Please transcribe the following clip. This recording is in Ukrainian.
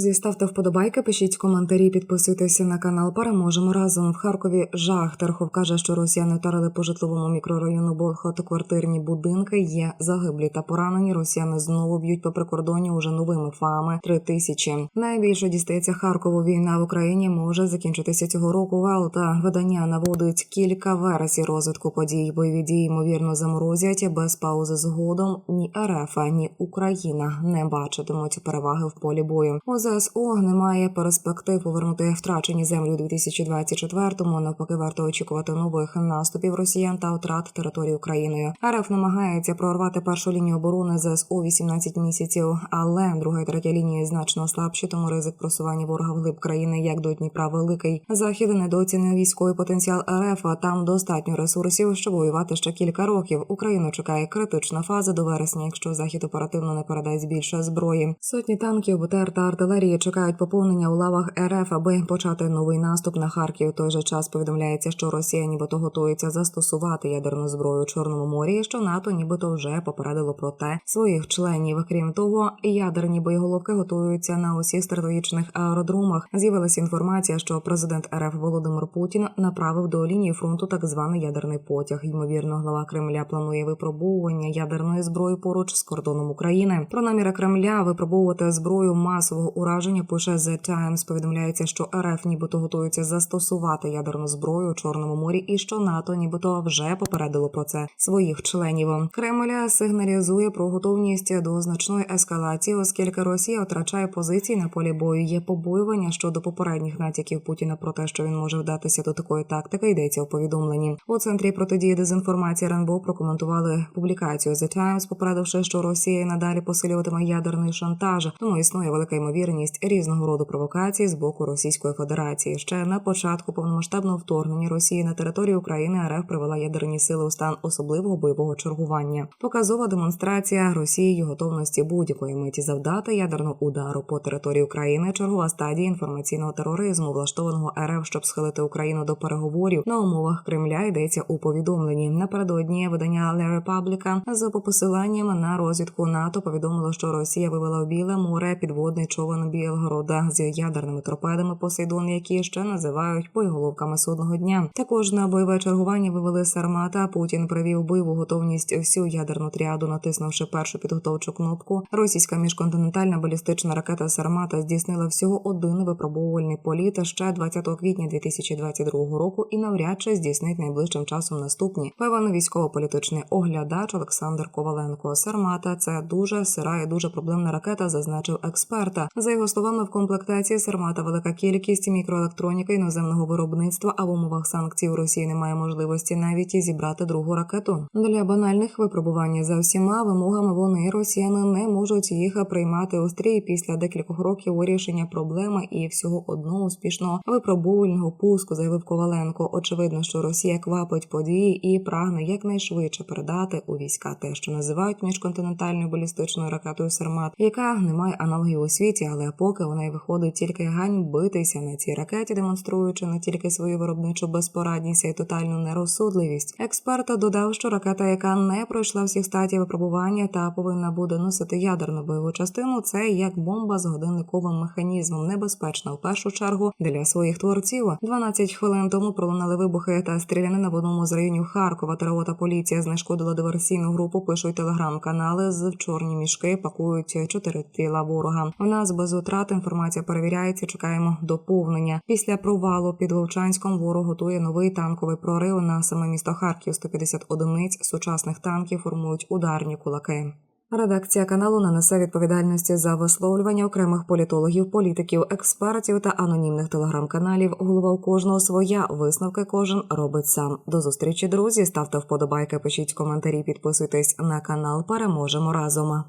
Друзі, ставте вподобайки, пишіть коментарі, підписуйтеся на канал. Переможемо разом. В Харкові жах. Терхов каже, що росіяни вдарили по житловому мікрорайону багатоквартирні будинки. Є загиблі та поранені. Росіяни знову б'ють по прикордонні уже новими фами. Три тисячі. Найбільше дістається Харкову. Війна в Україні може закінчитися цього року. Валта видання наводить кілька версій розвитку подій. Бойові дії ймовірно заморозять без паузи згодом. Ні РФ, ні Україна не бачитимуть переваги в полі бою. ЗСУ немає перспектив повернути втрачені землі у 2024-му. Навпаки, варто очікувати нових наступів росіян та втрат території Україною. РФ намагається прорвати першу лінію оборони ЗСУ 18 місяців, але друга і третя лінії значно слабші, тому ризик просування ворога вглиб країни як до Дніпра великий. Захід недооцінив військовий потенціал РФ. а Там достатньо ресурсів, щоб воювати ще кілька років. Україну чекає критична фаза до вересня, якщо захід оперативно не передасть більше зброї. Сотні танків, БТР та артилерії чекають поповнення у лавах РФ, аби почати новий наступ на Харків. В той же час повідомляється, що Росія нібито готується застосувати ядерну зброю у Чорному морі, що НАТО нібито вже попередило про те своїх членів. Крім того, ядерні боєголовки готуються на усіх стратегічних аеродромах. З'явилася інформація, що президент РФ Володимир Путін направив до лінії фронту так званий ядерний потяг. Ймовірно, глава Кремля планує випробовування ядерної зброї поруч з кордоном України. Про наміри Кремля випробовувати зброю масового ураження пише The Times. Повідомляється, що РФ нібито готується застосувати ядерну зброю у Чорному морі, і що НАТО нібито вже попередило про це своїх членів. Кремля сигналізує про готовність до значної ескалації, оскільки Росія втрачає позиції на полі бою. Є побоювання щодо попередніх натяків Путіна про те, що він може вдатися до такої тактики. Йдеться у повідомленні у центрі протидії дезінформації РНБО прокоментували публікацію The Times, попередивши, що Росія надалі посилюватиме ядерний шантаж, тому існує велика ймовірність різного роду провокацій з боку Російської Федерації. Ще на початку повномасштабного вторгнення Росії на територію України РФ привела ядерні сили у стан особливого бойового чергування. Показова демонстрація Росією готовності будь-якої миті завдати ядерного удару по території України. Чергова стадія інформаційного тероризму, влаштованого РФ, щоб схилити Україну до переговорів на умовах Кремля. Йдеться у повідомленні. Напередодні видання La Republica за посиланням на розвідку НАТО повідомило, що Росія вивела в біле море підводний човен Білгорода з ядерними торпедами Посейдон, які ще називають боєголовками судного дня. Також на бойове чергування вивели Сармата. Путін привів бойову готовність всю ядерну тріаду, натиснувши першу підготовчу кнопку. Російська міжконтинентальна балістична ракета Сармата здійснила всього один випробовувальний політ ще 20 квітня 2022 року і навряд чи здійснить найближчим часом наступні. Певен військово-політичний оглядач Олександр Коваленко. Сармата це дуже сира і дуже проблемна ракета, зазначив експерта. За його словами, в комплектації Сармата велика кількість мікроелектроніки іноземного виробництва, а в умовах санкцій у Росії немає можливості навіть і зібрати другу ракету. Для банальних випробувань за всіма вимогами вони росіяни не можуть їх приймати у стрій після декількох років вирішення проблеми і всього одного успішного випробувального пуску, заявив Коваленко. Очевидно, що Росія квапить події і прагне якнайшвидше передати у війська те, що називають міжконтинентальною балістичною ракетою Сармат, яка не має аналогів у світі, але поки вона й виходить тільки ганьбитися на цій ракеті, демонструючи не тільки свою виробничу безпорадність й тотальну нерозсудливість. Експерт додав, що ракета, яка не пройшла всіх стадій випробування та повинна буде носити ядерну бойову частину, це як бомба з годинниковим механізмом, небезпечна в першу чергу для своїх творців. 12 хвилин тому пролунали вибухи та стрілянина в одному з районів Харкова. ТРО поліція знешкодила диверсійну групу. Пишуть телеграм-канали з чорні мішки пакують чотири тіла ворога. У нас без утрат інформація перевіряється. Чекаємо доповнення. Після провалу під Вовчанськом ворог готує новий танковий прорив на саме місто Харків. 150 одиниць сучасних танків формують ударні кулаки. Редакція каналу не несе відповідальності за висловлювання окремих політологів, політиків, експертів та анонімних телеграм-каналів. Голова у кожного своя висновки кожен робить сам. До зустрічі, друзі. Ставте вподобайки, пишіть коментарі, підписуйтесь на канал. Переможемо разом.